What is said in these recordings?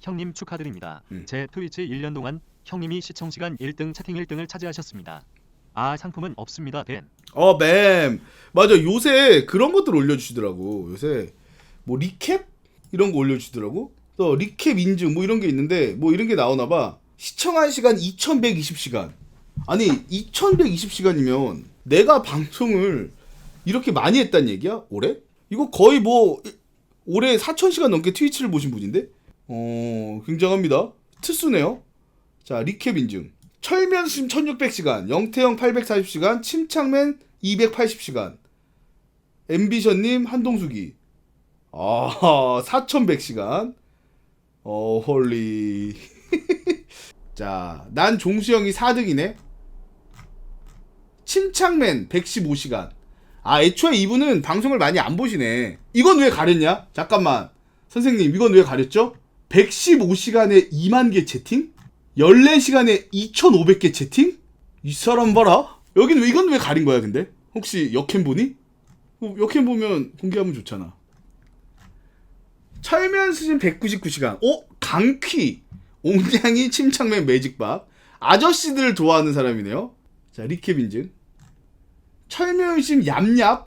형님 축하드립니다. 음. 제 트위치 1년 동안 형님이 시청 시간 1등 채팅 1등을 차지하셨습니다. 아 상품은 없습니다. 벤. 어, 맴. 맞아. 요새 그런 것들 올려주시더라고. 요새 뭐 리캡 이런 거 올려주시더라고. 또 리캡 인증 뭐 이런 게 있는데 뭐 이런 게 나오나 봐. 시청한 시간 2120시간. 아니 2120시간이면 내가 방송을 이렇게 많이 했단 얘기야? 올해? 이거 거의 뭐 올해 4000시간 넘게 트위치를 보신 분인데? 어, 굉장합니다. 특수네요. 자, 리캡 인증. 철면심 1600시간, 영태형 840시간, 침착맨 280시간, 엠비션님 한동숙이 아 4100시간. 어 홀리. 자 난 종수형이 4등이네. 침착맨 115시간. 아 애초에 이분은 방송을 많이 안 보시네. 이건 왜 가렸냐? 잠깐만. 선생님 이건 왜 가렸죠 115시간에 2만 개 채팅 14시간에 2,500개 채팅? 이 사람 봐라. 여긴 왜 이건 왜 가린 거야, 근데? 혹시 역캠 보니? 어, 역캠 보면 공개하면 좋잖아. 철면 수준 199시간. 어? 강퀴. 옹냥이 침착맨 매직박. 아저씨들을 좋아하는 사람이네요. 자, 리캡 인증. 철면심 얌얌.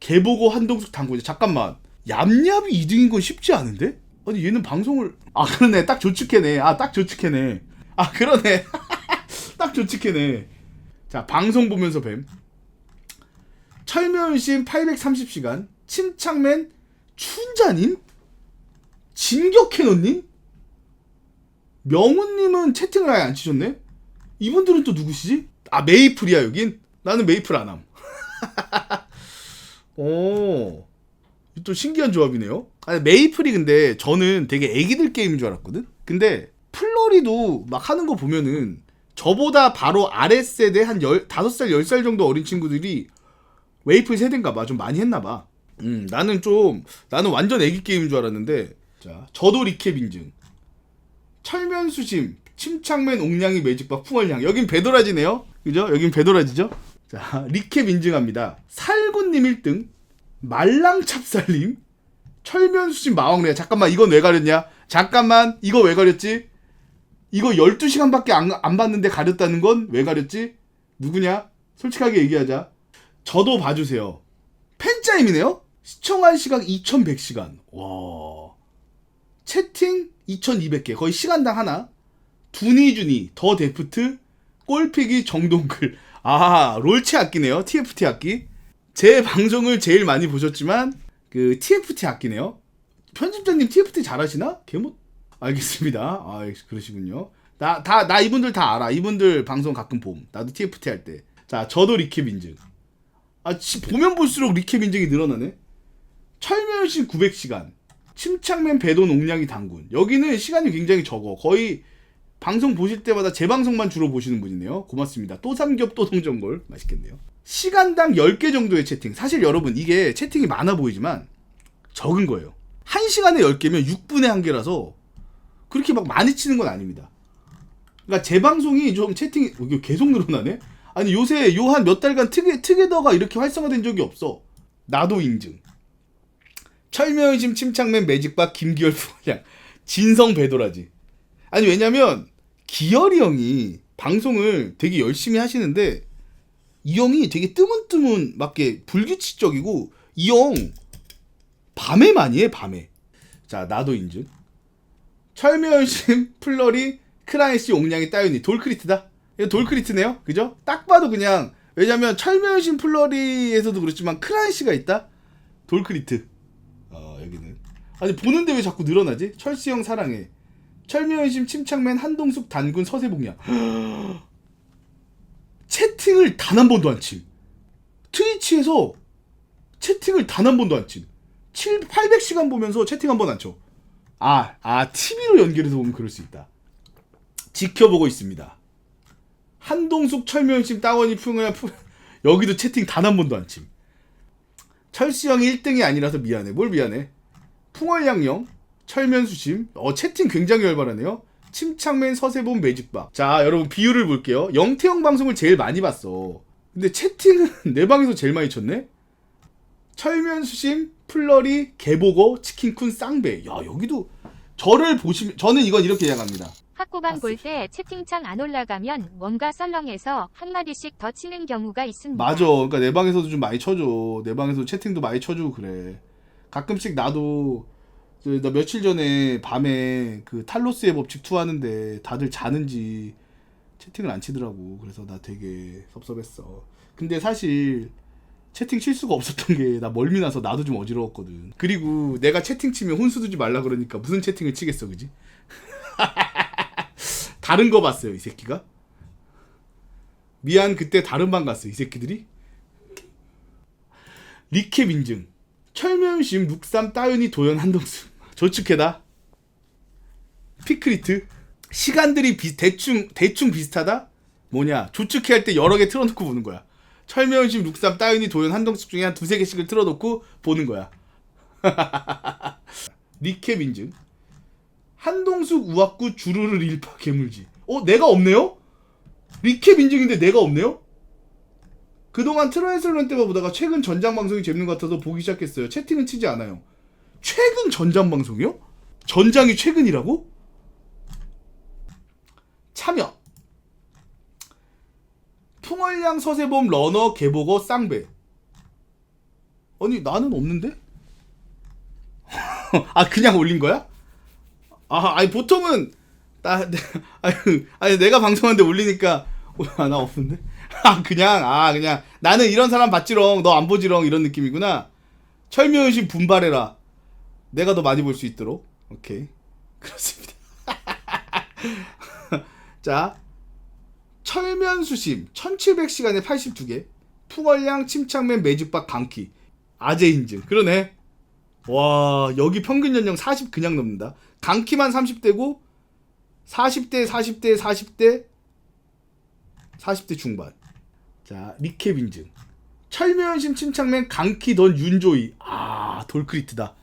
개보고 한동숙 당구자. 잠깐만. 얌얌이 2등인 건 쉽지 않은데? 아니 얘는 방송을 아 그러네. 딱 조측해네 아 딱 조측해네 아 그러네. 딱 조측해네 자 방송 보면서 뱀. 철면심 830시간. 침착맨 춘자님? 진격캐논님? 명훈님은 채팅을 아예 안 치셨네? 이분들은 또 누구시지? 아 메이플이야 여긴? 나는 메이플 안함. 오. 또 신기한 조합이네요. 아니, 메이플이 근데 저는 되게 애기들 게임인 줄 알았거든? 근데 플로리도 막 하는 거 보면은 저보다 바로 아래 세대 한 열, 5살, 10살 정도 어린 친구들이 웨이플 세대인가 봐. 좀 많이 했나 봐. 음, 나는 좀, 나는 완전 애기 게임인 줄 알았는데, 자, 저도 리캡 인증. 철면수심, 침착맨 옥냥이 매직박 풍월향. 여긴 배도라지네요. 그죠? 여긴 배도라지죠? 자, 리캡 인증합니다. 살구님 1등, 말랑찹쌀님, 철면수심 마왕래야. 잠깐만, 이건 왜 가렸냐? 잠깐만, 이거 왜 가렸지? 이거 12시간밖에 안, 안 봤는데 가렸다는 건 왜 가렸지? 누구냐? 솔직하게 얘기하자. 저도 봐주세요. 팬짜임이네요? 시청한 시간 2100시간. 와. 채팅 2200개. 거의 시간당 하나. 두니주니, 더 데프트, 골피기 정동글. 아, 롤체 악기네요. TFT 악기. 제 방송을 제일 많이 보셨지만, 그, TFT 악기네요. 편집자님 TFT 잘하시나? 개못, 알겠습니다. 아, 그러시군요. 나, 다, 나 이분들 다 알아. 이분들 방송 가끔 봄. 나도 TFT 할 때. 자, 저도 리캡 인증. 아, 지- 보면 볼수록 리캡 인증이 늘어나네. 철면신 900시간. 침착맨 배돈 옥냥이 당군. 여기는 시간이 굉장히 적어. 거의 방송 보실 때마다 제 방송만 주로 보시는 분이네요. 고맙습니다. 또 삼겹 또 동전골. 맛있겠네요. 시간당 10개 정도의 채팅. 사실 여러분, 이게 채팅이 많아 보이지만 적은 거예요. 1시간에 10개면 6분의 1개라서 그렇게 막 많이 치는 건 아닙니다. 그러니까 제 방송이 좀 채팅이 어, 이게 계속 늘어나네. 아니 요새 요 한 몇 달간 트게 트게더가 이렇게 활성화된 적이 없어. 나도 인증. 철면심 침착맨 매직박 김기열 부장 진성 배도라지. 아니 왜냐면 기열이 형이 방송을 되게 열심히 하시는데 이 형이 되게 뜨문뜨문 맞게 불규칙적이고 이 형 밤에 많이 해 밤에. 자 나도 인증. 철면심 플러리 크라이시 옥냥이 따윤이 돌크리트다. 이거 돌크리트네요. 그죠? 딱 봐도 그냥 왜냐면 철면심 플러리에서도 그렇지만 크라이시가 있다. 돌크리트. 어 여기는 아니 보는데 왜 자꾸 늘어나지? 철수 형 사랑해. 철면심 침착맨 한동숙 단군 서세봉이야. 채팅을 단 한 번도 안 침. 트위치에서 채팅을 단 한 번도 안 침. 7, 800시간 보면서 채팅 한 번 안 쳐. 아, 아, TV로 연결해서 보면 그럴 수 있다. 지켜보고 있습니다. 한동숙 철면심 따원이 풍을 푸... 여기도 채팅 단 한 번도 안 침. 철수 형이 1등이 아니라서 미안해. 뭘 미안해? 풍월양령, 철면수심. 어, 채팅 굉장히 열발하네요. 침착맨 서세본 매직박. 자, 여러분 비율을 볼게요. 영태형 방송을 제일 많이 봤어. 근데 채팅은 내 방에서 제일 많이 쳤네? 철면수심, 플러리, 개보거, 치킨쿤, 쌍배. 야, 여기도 저를 보시면 저는 이건 이렇게 이야기합니다. 학고방 볼 때 채팅창 안 올라가면 뭔가 썰렁해서 한마디씩 더 치는 경우가 있습니다. 맞아. 그러니까 내 방에서도 좀 많이 쳐줘. 내 방에서 채팅도 많이 쳐주고 그래. 가끔씩 나도 그 나 며칠 전에 밤에 그 탈로스의 법칙 2 하는데 다들 자는지 채팅을 안 치더라고. 그래서 나 되게 섭섭했어. 근데 사실 채팅 칠 수가 없었던 게 나 멀미 나서 나도 좀 어지러웠거든. 그리고 내가 채팅 치면 혼수 두지 말라 그러니까 무슨 채팅을 치겠어, 그지? 다른 거 봤어요, 이 새끼가. 미안 그때 다른 방 갔어, 이 새끼들이. 리캡 인증. 철면심 룩삼 따윤이 도연 한동수. 조축해다. 피크리트. 시간들이 비, 대충 대충 비슷하다. 뭐냐? 조축해 할 때 여러 개 틀어놓고 보는 거야. 철면심 룩삼 따윤이 도연 한동숙 중에 한 두세 개씩을 틀어놓고 보는 거야. 리캡 인증. 한동숙 우악구 주르르 일파 개물지. 어 내가 없네요? 리캡 인증인데 내가 없네요? 그동안 트라이슬론 때만 보다가 최근 전장 방송이 재밌는 것 같아서 보기 시작했어요. 채팅은 치지 않아요. 최근 전장 방송이요? 전장이 최근이라고? 참여. 풍월량 서세범 러너 개보거 쌍배. 아니 나는 없는데? 아 그냥 올린 거야? 아 아니 보통은 나 아니, 아니 내가 방송하는데 올리니까 아, 나 없는데? 아 그냥 아 그냥 나는 이런 사람 봤지롱 너 안 보지롱 이런 느낌이구나 철묘의식 분발해라 내가 더 많이 볼 수 있도록 오케이 그렇습니다 자 철면수심 1700시간에 82개 풍월량 침착맨 매직박 강키 아재 인증 그러네 와 여기 평균 연령 40 그냥 넘는다 강키만 30대고 40대 40대 40대 40대 중반. 자, 리캡 인증. 철면심 침착맨 강키 던 윤조이. 아, 돌크리트다.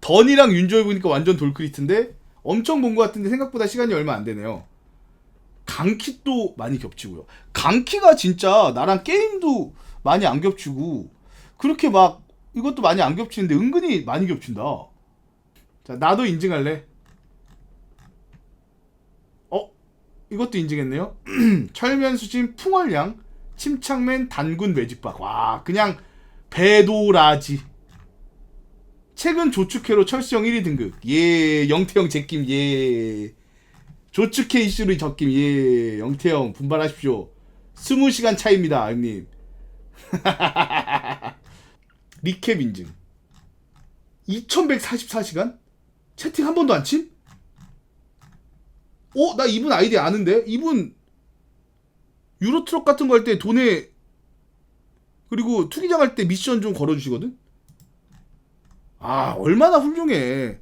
던이랑 윤조이 보니까 완전 돌크리트인데 엄청 본 것 같은데 생각보다 시간이 얼마 안 되네요. 강키 또 많이 겹치고요. 강키가 진짜 나랑 게임도 많이 안 겹치고 그렇게 막 이것도 많이 안 겹치는데 은근히 많이 겹친다. 자, 나도 인증할래. 어? 이것도 인증했네요. 철면수진 풍월량 침착맨 단군 매직박. 와 그냥 배도라지. 최근 조축회로 철수형 1위 등극. 예 영태형 제낌 예. 조축회 이슈로 적김 예 영태형 분발하십시오. 20시간 차입니다 형님. 리캡 인증. 2144시간? 채팅 한 번도 안 침? 어? 나 이분 아이디 아는데? 이분 유로트럭 같은 거 할 때 돈에 그리고 투기장 할 때 미션 좀 걸어주시거든? 아 얼마나 훌륭해.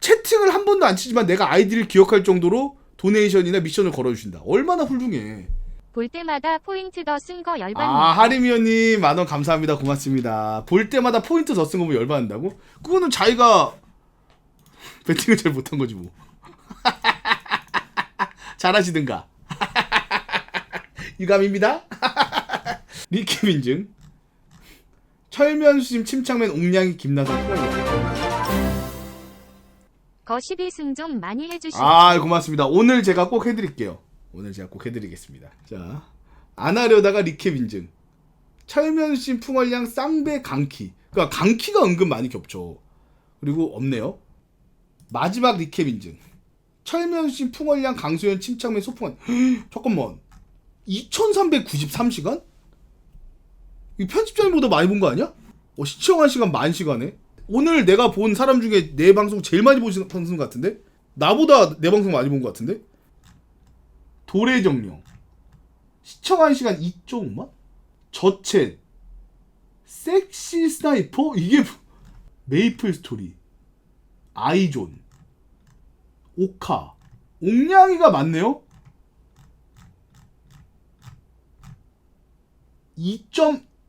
채팅을 한 번도 안 치지만 내가 아이디를 기억할 정도로 도네이션이나 미션을 걸어주신다. 얼마나 훌륭해. 볼 때마다 포인트 더 쓴 거 열받네. 아 하리미언님 만원 감사합니다. 고맙습니다. 볼 때마다 포인트 더 쓴거 보면 열받는다고? 그거는 자기가 배팅을 잘 못한 거지 뭐. 잘하시든가. 유감입니다. 리킴 인증 철면수심 침착맨 옥냥이 김나선 거 12승 좀 많이 해주시고. 아 고맙습니다. 오늘 제가 꼭 해드릴게요. 오늘 제가 꼭 해드리겠습니다. 자 안 하려다가 리캡 인증. 철면수심 풍월량 쌍배 강키. 그러니까 강키가 은근 많이 겹쳐. 그리고 없네요. 마지막 리캡 인증. 철면수심 풍월량 강소연 침착맨 소풍원. 잠깐만. 2393시간? 이 편집자님보다 많이 본 거 아니야? 어, 시청한 시간 만 시간에? 오늘 내가 본 사람 중에 내 방송 제일 많이 보신 방송 같은데? 나보다 내 방송 많이 본 것 같은데? 도래 정령 시청한 시간 2.5만? 저챗 섹시 스나이퍼? 이게 뭐- 메이플 스토리 아이존 오카 옥냥이가 많네요?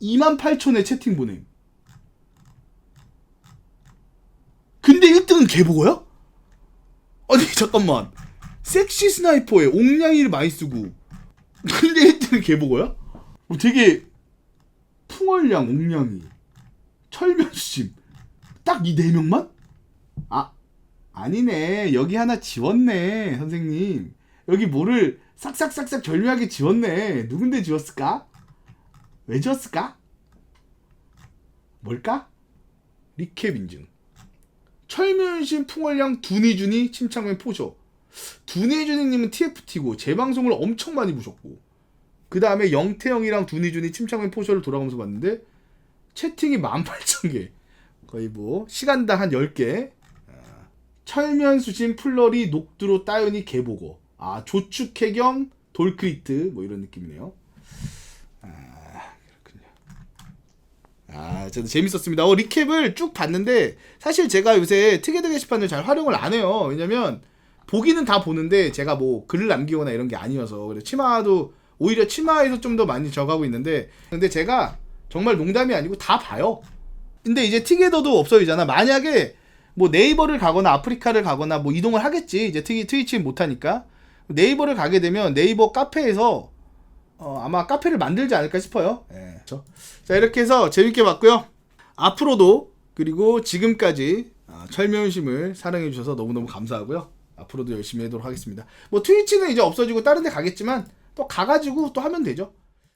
2.2만 8천의 채팅 보냄. 근데 1등은 개보고야? 아니 잠깐만. 섹시 스나이퍼에 옥냥이를 많이 쓰고 근데 1등은 개보고야? 어, 되게 풍월량 옥냥이 철면심 딱 이 네 명만? 아 아니네. 여기 하나 지웠네, 선생님. 여기 뭐를 싹싹싹싹 절묘하게 지웠네. 누군데 지웠을까? 왜 지웠을까? 뭘까? 리캡 인증. 철면신 풍월량 두니준이 침착맨 포쇼. 두니준이님은 TFT고 제 방송을 엄청 많이 보셨고 그 다음에 영태형이랑 두니준이 침착맨 포쇼를 돌아가면서 봤는데 채팅이 18,000개 거의 뭐 시간당 한 10개 아, 철면수신 플러리 녹두로 따윤이 개보고 아 조축해겸 돌크리트 뭐 이런 느낌이네요 아 그렇군요 아 저도 재밌었습니다. 어 리캡을 쭉 봤는데 사실 제가 요새 특이드 게시판을 잘 활용을 안 해요. 왜냐면 보기는 다 보는데 제가 뭐 글을 남기거나 이런 게 아니어서. 그래서 치마도 오히려 치마에서 좀 더 많이 적하고 있는데 근데 제가 정말 농담이 아니고 다 봐요. 근데 이제 티게더도 없어지잖아. 만약에 뭐 네이버를 가거나 아프리카를 가거나 뭐 이동을 하겠지. 이제 트위, 트위치 못하니까. 네이버를 가게 되면 네이버 카페에서 어, 아마 카페를 만들지 않을까 싶어요 예. 그렇죠? 자 이렇게 해서 재밌게 봤고요 앞으로도 그리고 지금까지 아, 철면심을 사랑해 주셔서 너무너무 감사하고요 앞으로도 열심히 하도록 하겠습니다 뭐 트위치는 이제 없어지고 다른 데 가겠지만 또 가가지고 또 하면 되죠